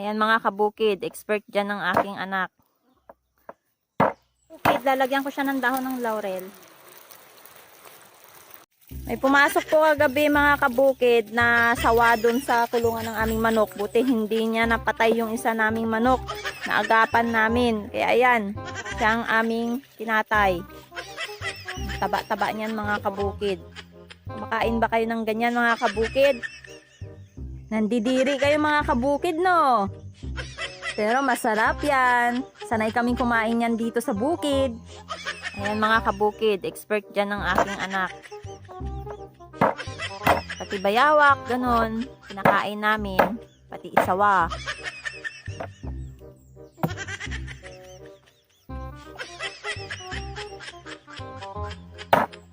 Ayan mga kabukid, expert dyan ng aking anak. Bukid, lalagyan ko siya ng dahon ng laurel. May pumasok po kagabi mga kabukid na sawa dun sa kulungan ng aming manok. Buti hindi niya napatay yung isa naming manok na agapan namin. Kaya ayan, siya ang aming tinatay. Taba-taba niyan mga kabukid. Kumakain ba kayo ng ganyan mga kabukid? Nandidiri kayo mga kabukid no? Pero masarap yan. Sanay kaming kumain yan dito sa bukid. Ayan mga kabukid, expert dyan ng aking anak. Pati bayawak, ganun. Pinakain namin. Pati isawa.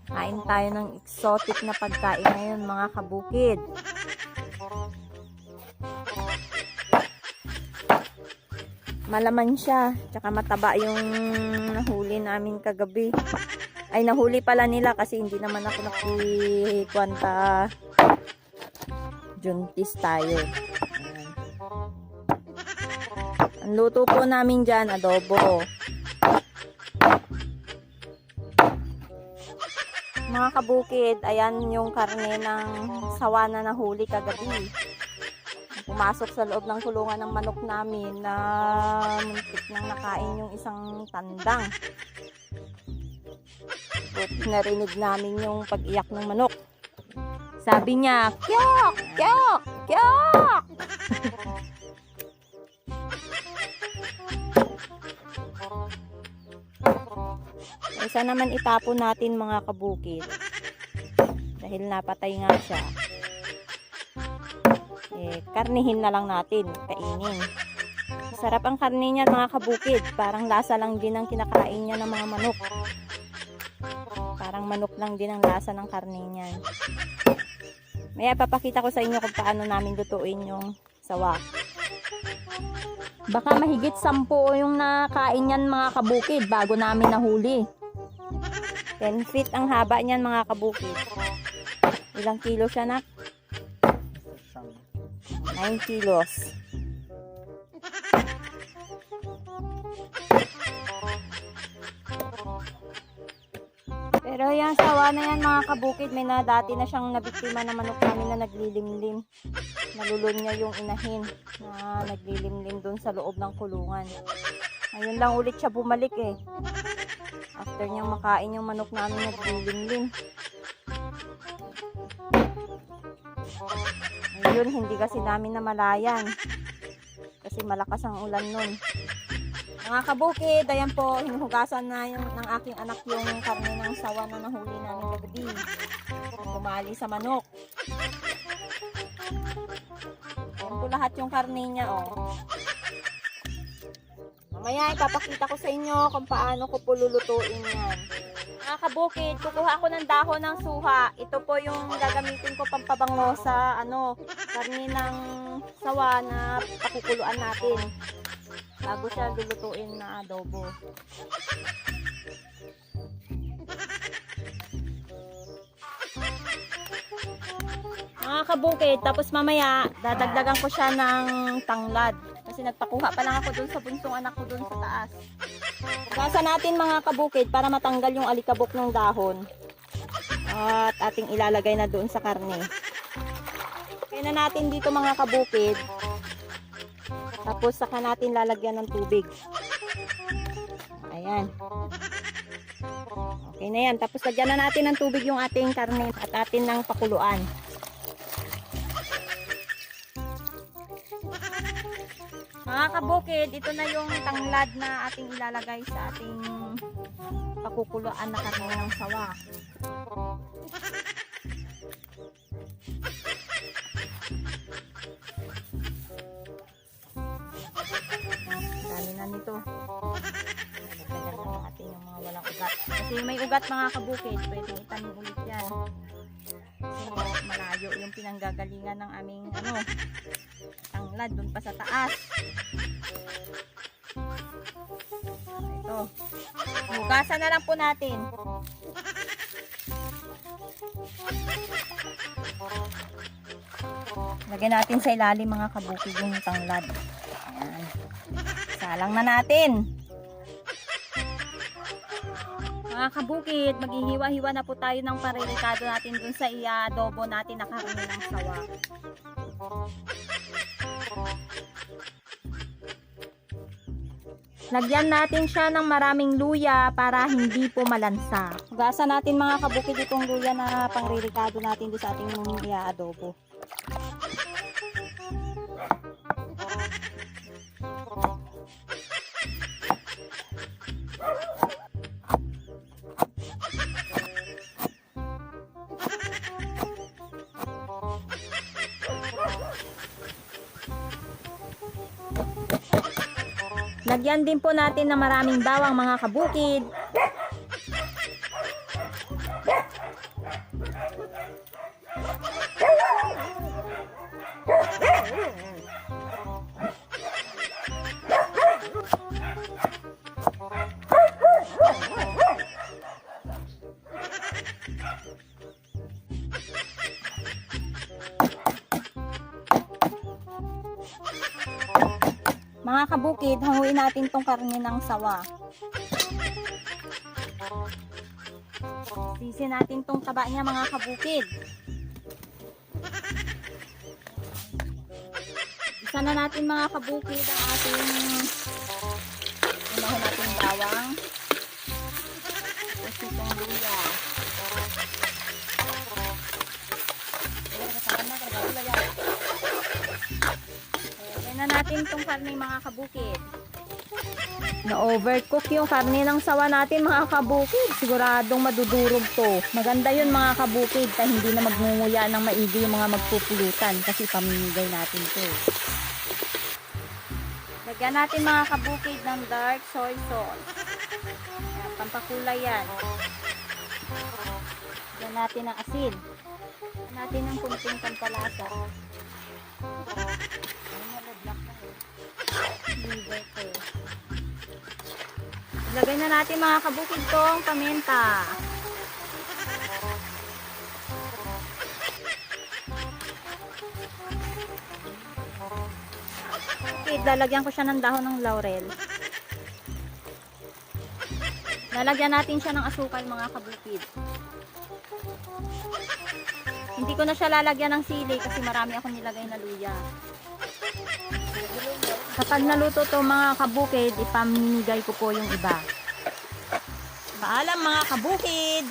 Kain tayo ng exotic na pagkain ngayon mga kabukid. Malaman siya. Tsaka mataba yung nahuli namin kagabi. Ay, nahuli pala nila kasi hindi naman ako nakikwanta juntis tayo. Ayan. Ang luto po namin dyan, adobo. Mga kabukid, ayan yung karne ng sawa na nahuli kagabi. Pumasok sa loob ng kulungan ng manok namin na muntik nang nakain yung isang tandang. Buti narinig namin yung pag-iyak ng manok. Sabi niya, kyok, kyok, kyok! Isa naman itapon natin mga kabukid. Dahil napatay nga siya. Eh, karnihin na lang natin, kainin. Sarap ang karne niya mga kabukid. Parang lasa lang din ang kinakain niya ng mga manok. Parang manok lang din ang lasa ng karne niya. Maya papakita ko sa inyo kung paano namin lutuin yung sawa. Baka mahigit sampu yung nakain niyan mga kabukid bago namin nahuli. 10 feet ang haba niyan mga kabukid. Ilang kilo siya na? 9 kilos. Pero yan, sawa na yan mga kabukid. May na dati na siyang nabiktima na manok namin na naglilimlim. Nalulun niya yung inahin na naglilimlim dun sa loob ng kulungan. Ayun lang ulit siya bumalik eh. After niyang makain yung manok namin naglilimlim. Ayun, hindi kasi namin namalayan. Kasi malakas ang ulan nun. Mga kabukid, ayan po, hinuhugasan na yung, ng aking anak yung karne ng sawa na nahuli namin kagabi. Kumali sa manok. Ayan po lahat yung karne niya, oh. Mamaya ipapakita ko sa inyo kung paano ko po lulutuin yan. Mga kabukid, kukuha ako ng dahon ng suha. Ito po yung gagamitin ko pampabango sa ano, karne ng sawa na pakukuluan natin. Bago siya lulutuin na adobo. Mga kabukid, tapos mamaya dadagdagan ko siya ng tanglad. Kasi nagpakuha pa lang ako dun sa bunsong anak ko dun sa taas. Gasa natin mga kabukid para matanggal yung alikabok ng dahon. At ating ilalagay na doon sa karne. Kaya na natin dito mga kabukid. Tapos saka natin lalagyan ng tubig. Ayan. Okay na yan. Tapos lagyan na natin ng tubig yung ating karne at atin ng pakuluan. Mga kabukid, ito na yung tanglad na ating ilalagay sa ating pakukuluan na karne ng sawa. Dami na nito. Lagyan lang natin yung mga walang ugat. Kasi may ugat mga kabukid, pwede itanim ulit yan. Malayo yung pinanggagalingan ng aming ano, tanglad dun pa sa taas. Ito. Hugasan na lang po natin. Lagyan natin sa ilalim mga kabukid yung tanglad. Ayan. Salang na natin. Mga kabukid, maghihiwa-hiwa na po tayo ng paririkado natin dun sa i-adobo natin na karne ng sawa. Lagyan natin siya ng maraming luya para hindi po malansa. Hugasan natin mga kabukid itong luya na pangririkado natin doon sa ating i-adobo. Lagyan din po natin ng maraming bawang mga kabukid. Mga kabukid, hanguin natin tong karne ng sawa. Sisi natin tong taba niya mga kabukid. Isa na natin mga kabukid ang ating unahin natin bawang. Tapos itong luya. Natin itong karne mga kabukid. Na-overcook yung karne ng sawa natin mga kabukid. Siguradong madudurog to. Maganda yun mga kabukid na hindi na magngunguya ng maigi yung mga magpupulutan kasi pamimigay natin to. Lagyan natin mga kabukid ng dark soy sauce. Ayan, pampakulay yan. Lagyan natin ng asin. Lagyan natin ng kunting pampalasa. Liver ko. Ilagay na natin mga kabukid tong paminta. Okay, lalagyan ko siya ng dahon ng laurel. Lalagyan natin siya ng asukal mga kabukid. Hindi ko na siya lalagyan ng sili kasi marami akong nilagay na luya. Kapag naluto to mga kabukid, ipamimigay ko po yung iba. Paalam mga kabukid!